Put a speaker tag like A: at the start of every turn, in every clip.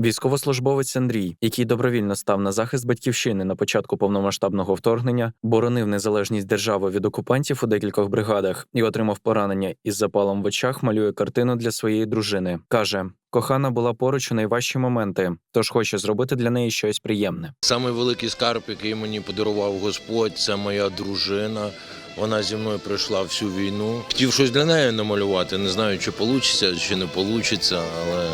A: Військовослужбовець Андрій, який добровільно став на захист батьківщини на початку повномасштабного вторгнення, боронив незалежність держави від окупантів у декількох бригадах і отримав поранення із запалом в очах. Малює картину для своєї дружини. каже. Кохана була поруч у найважчі моменти, тож хоче зробити для неї щось приємне.
B: Самий великий скарб, який мені подарував Господь, це моя дружина. Вона зі мною пройшла всю війну. Хотів щось для неї намалювати. Не знаю, чи вийде, чи не вийде, але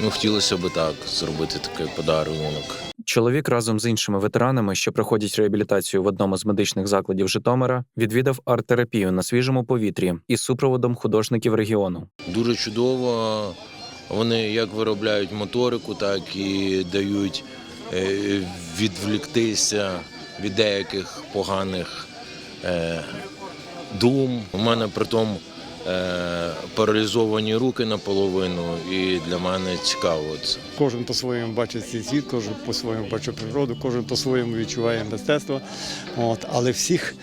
B: ну хотілося б так зробити такий подарунок.
A: Чоловік разом з іншими ветеранами, що проходять реабілітацію в одному з медичних закладів Житомира, відвідав арт-терапію на свіжому повітрі із супроводом художників регіону.
B: Дуже чудово. Вони як виробляють моторику, так і дають е, відвліктися від деяких поганих е, дум. У мене притом е, паралізовані руки наполовину, і для мене цікаво це.
C: Кожен по-своєму бачить цей світ, кожен по-своєму бачить природу, кожен по-своєму відчуває мистецтво. От, але всіх,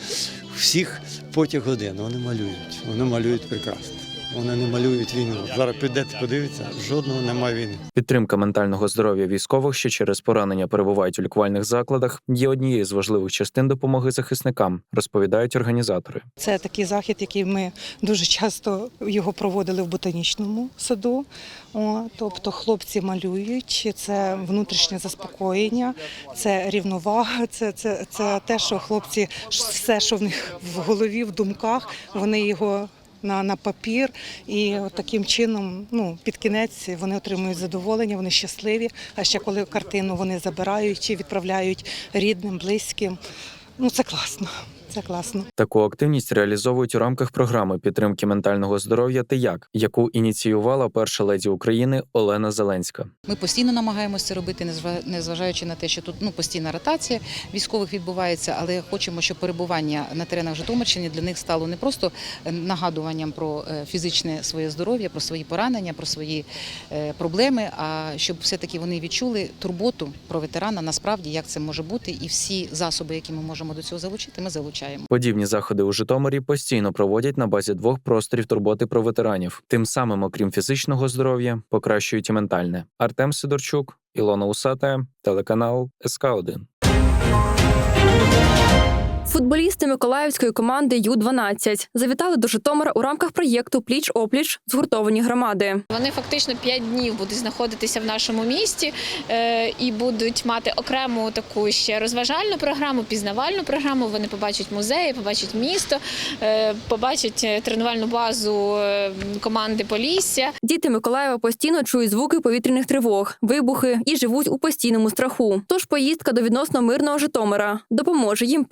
C: всіх потяг один, вони малюють. Вони малюють прекрасно. Вони не малюють війну. Зараз підете, подивіться, жодного немає війни.
A: Підтримка ментального здоров'я військових, що через поранення перебувають у лікувальних закладах, є однією з важливих частин допомоги захисникам, розповідають організатори.
D: Це такий захід, який ми дуже часто його проводили в ботанічному саду. О, тобто хлопці малюють, це внутрішнє заспокоєння, це рівновага, це, це, це те, що хлопці все, що в них в голові, в думках, вони його. На, на папір, і от таким чином, ну під кінець вони отримують задоволення, вони щасливі. А ще коли картину вони забирають чи відправляють рідним, близьким. Ну це класно. Це класно.
A: Таку активність реалізовують у рамках програми підтримки ментального здоров'я «Ти як», яку ініціювала перша леді України Олена Зеленська.
E: Ми постійно намагаємося це робити, незва- незважаючи на те, що тут ну постійна ротація військових відбувається, але хочемо, щоб перебування на теренах Житомирщини для них стало не просто е, нагадуванням про е, фізичне своє здоров'я, про свої поранення, про свої е, проблеми. А щоб все-таки вони відчули турботу про ветерана, насправді як це може бути, і всі засоби, які ми можемо до цього залучити, ми залучаємо.
A: Подібні заходи у Житомирі постійно проводять на базі двох просторів турботи про ветеранів. Тим самим, окрім фізичного здоров'я, покращують і ментальне. Артем Сидорчук, Ілона Усата, телеканал СК 1
F: Футболісти миколаївської команди Ю-12 завітали до Житомира у рамках проєкту Пліч опліч згуртовані громади.
G: Вони фактично 5 днів будуть знаходитися в нашому місті е, і будуть мати окрему таку ще розважальну програму, пізнавальну програму. Вони побачать музеї, побачать місто, е, побачать е, тренувальну базу команди Полісся.
F: Діти Миколаєва постійно чують звуки повітряних тривог, вибухи і живуть у постійному страху. Тож поїздка до відносно мирного Житомира допоможе їм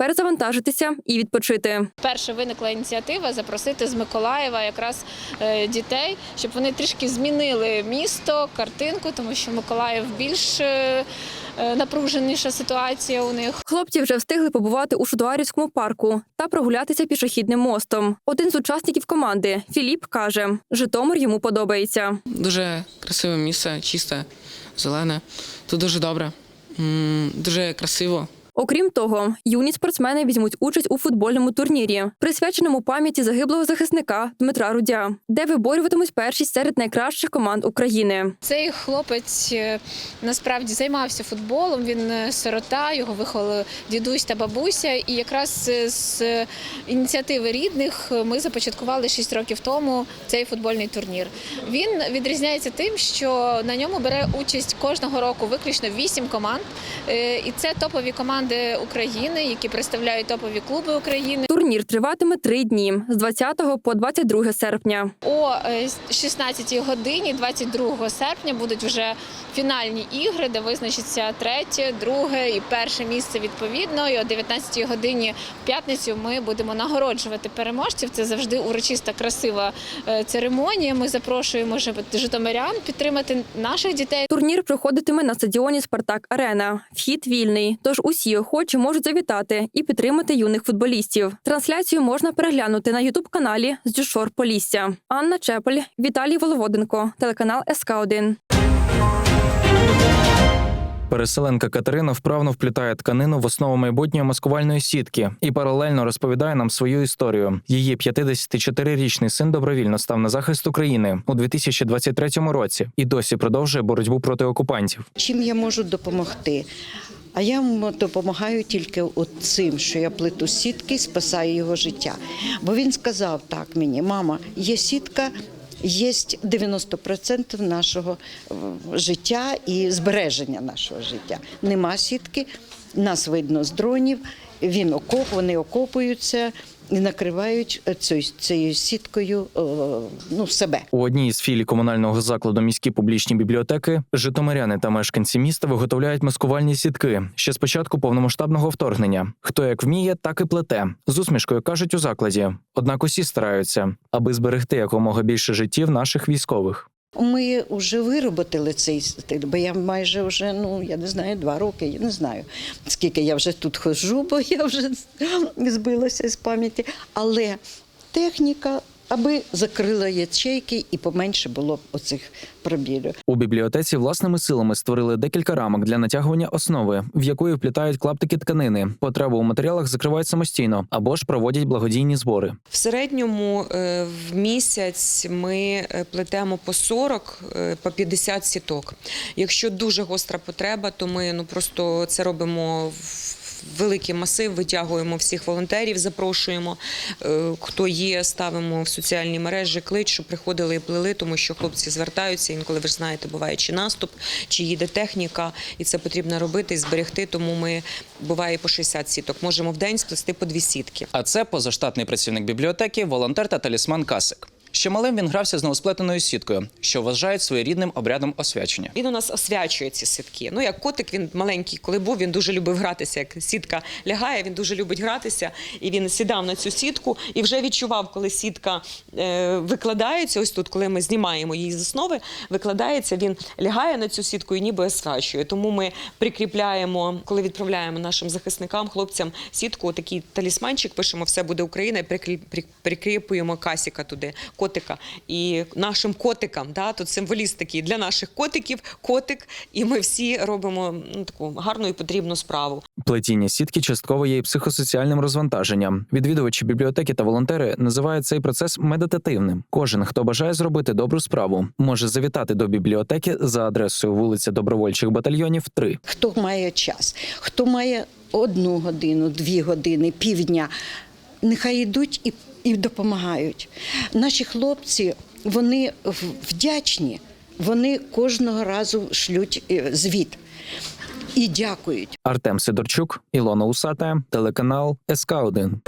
F: перезавантажитися і відпочити.
G: Перша виникла ініціатива запросити з Миколаєва якраз е, дітей, щоб вони трішки змінили місто, картинку, тому що Миколаїв більш е, е, напруженіша ситуація у них.
F: Хлопці вже встигли побувати у Шудуарівському парку та прогулятися пішохідним мостом. Один з учасників команди Філіп каже, Житомир йому подобається.
H: Дуже красиве місце, чисте, зелене. Тут дуже добре, дуже красиво.
F: Окрім того, юні спортсмени візьмуть участь у футбольному турнірі, присвяченому пам'яті загиблого захисника Дмитра Рудя, де виборюватимуть першість серед найкращих команд України.
G: Цей хлопець е, насправді займався футболом. Він е, сирота, його виховали дідусь та бабуся. І якраз е, з ініціативи рідних ми започаткували 6 років тому цей футбольний турнір. Він відрізняється тим, що на ньому бере участь кожного року виключно 8 команд. І це топові команди України, які представляють топові клуби України.
F: Турнір триватиме три дні з 20 по 22 серпня.
G: О е, 16 годині, 22 серпня, будуть вже фінальні ігри, де визначиться третє, друге і перше місце відповідно. І о 19 годині в п'ятницю ми будемо нагороджувати переможців. Це завжди урочиста, красива е, церемонія. Ми запрошуємо жи- житомирян підтримати наших дітей.
F: Турнір проходитиме на стадіоні Спартак Арена. Вхід вільний, тож усі охочі можуть завітати і підтримати юних футболістів. Трансляцію можна переглянути на ютуб каналі з Дюшор Полісся. Анна Чепель, Віталій Воловоденко, телеканал СК 1
A: Переселенка Катерина вправно вплітає тканину в основу майбутньої маскувальної сітки і паралельно розповідає нам свою історію. Її 54-річний син добровільно став на захист України у 2023 році і досі продовжує боротьбу проти окупантів.
I: Чим я можу допомогти? А я йому допомагаю тільки от цим, що я плиту сітки, спасаю його життя. Бо він сказав так мені: мама, є сітка. Є 90% нашого е, життя і збереження нашого життя. Нема сітки, нас видно з дронів. Він окоп, вони окопуються і накривають цією, цією сіткою е, ну, себе.
A: У одній з філій комунального закладу міські публічні бібліотеки житомиряни та мешканці міста виготовляють маскувальні сітки ще з початку повномасштабного вторгнення. Хто як вміє, так і плете. З усмішкою кажуть у закладі. Однак усі стараються, аби зберегти якомога більше життів наших військових.
I: Ми вже вироботили цей стиль, бо я майже вже, ну я не знаю, два роки, я не знаю, скільки я вже тут ходжу, бо я вже збилася з пам'яті. Але техніка, аби закрила ячейки і поменше було б оцих пробілів.
A: У бібліотеці власними силами створили декілька рамок для натягування основи, в якої вплітають клаптики тканини. Потребу у матеріалах закривають самостійно або ж проводять благодійні збори.
J: В середньому е, в місяць ми е, плетемо по 40, е, по 50 сіток. Якщо дуже гостра потреба, то ми ну просто це робимо в великий масив, витягуємо всіх волонтерів, запрошуємо. Е, Хто є, ставимо в соціальні мережі клич, щоб приходили і плели, тому що хлопці звертаються. Інколи ви ж знаєте, буває чи наступ, чи їде техніка, і це потрібно робити і зберегти. Тому ми буває по 60 сіток. Можемо в день сплести по дві сітки.
A: А це позаштатний працівник бібліотеки, волонтер та талісман Касик. Ще малим він грався з новосплетеною сіткою, що вважають своєрідним обрядом освячення.
J: Він у нас освячує ці сітки. Ну як котик, він маленький, коли був, він дуже любив гратися. Як сітка лягає, він дуже любить гратися. І він сідав на цю сітку і вже відчував, коли сітка е, викладається. Ось тут, коли ми знімаємо її з основи, викладається, він лягає на цю сітку і ніби освячує. Тому ми прикріпляємо, коли відправляємо нашим захисникам, хлопцям сітку, такий талісманчик, пишемо все буде Україна, і прикріп- прикріпуємо касіка туди, котика. І нашим котикам, да, тут символіст такий для наших котиків, котик, і ми всі робимо ну, таку гарну і потрібну справу.
A: Плетіння сітки частково є і психосоціальним розвантаженням. Відвідувачі бібліотеки та волонтери називають цей процес медитативним. Кожен, хто бажає зробити добру справу, може завітати до бібліотеки за адресою вулиця Добровольчих батальйонів 3.
I: Хто має час, хто має одну годину, дві години, півдня, нехай йдуть і, і допомагають. Наші хлопці, вони вдячні, вони кожного разу шлють е, звіт і дякують.
A: Артем Сидорчук, Ілона Усата, телеканал СК 1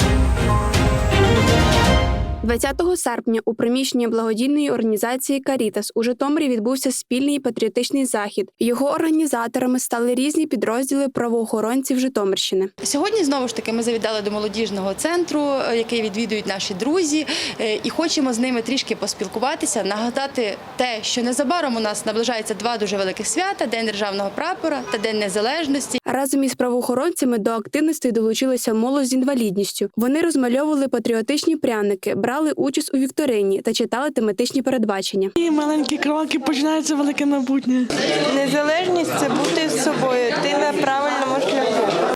K: 20 серпня у приміщенні благодійної організації Карітас у Житомирі відбувся спільний патріотичний захід. Його організаторами стали різні підрозділи правоохоронців Житомирщини.
L: Сьогодні знову ж таки ми завітали до молодіжного центру, е, який відвідують наші друзі, е, і хочемо з ними трішки поспілкуватися, нагадати те, що незабаром у нас наближається два дуже великих свята: День державного прапора та День Незалежності.
K: Разом із правоохоронцями до активності долучилася молодь з інвалідністю. Вони розмальовували патріотичні пряники, брали участь у вікторині та читали тематичні передбачення.
M: І маленькі кроки починаються велике майбутнє.
N: Незалежність це бути з собою. Ти на правильному шляху.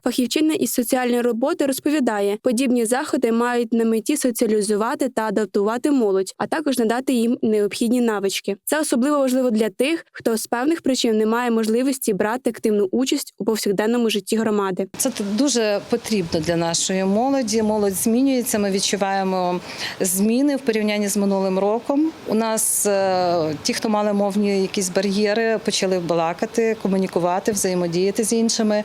K: Фахівчина із соціальної роботи розповідає, подібні заходи мають на меті соціалізувати та адаптувати молодь, а також надати їм необхідні навички. Це особливо важливо для тих, хто з певних причин не має можливості брати активну участь у повсякденному житті громади.
O: Це дуже потрібно для нашої молоді. Молодь змінюється. Ми відчуваємо зміни в порівнянні з минулим роком. У нас е, ті, хто мали мовні якісь бар'єри, почали балакати, комунікувати, взаємодіяти з іншими.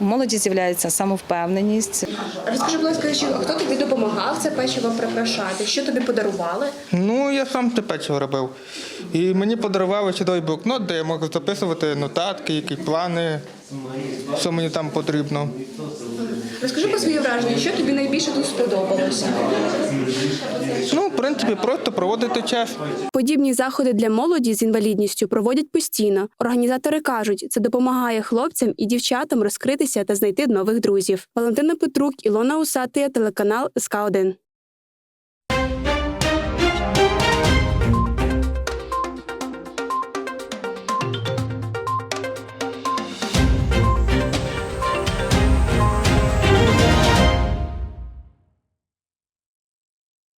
O: Молоді з'являється самовпевненість.
P: Розкажи, будь ласка, що- хто тобі допомагав це печиво прикрашати? Що тобі подарували?
Q: Ну, я сам це печиво робив. І мені подарували чудовий блокнот, де я можу записувати нотатки, які плани, що мені там потрібно.
P: Розкажи про свої враження, що тобі найбільше тут сподобалося?
Q: Ну, в принципі, просто проводити час.
K: Подібні заходи для молоді з інвалідністю проводять постійно. Організатори кажуть, це допомагає хлопцям і дівчатам розкритися та знайти нових друзів. Валентина Петрук, Ілона Усатия, телеканал СК 1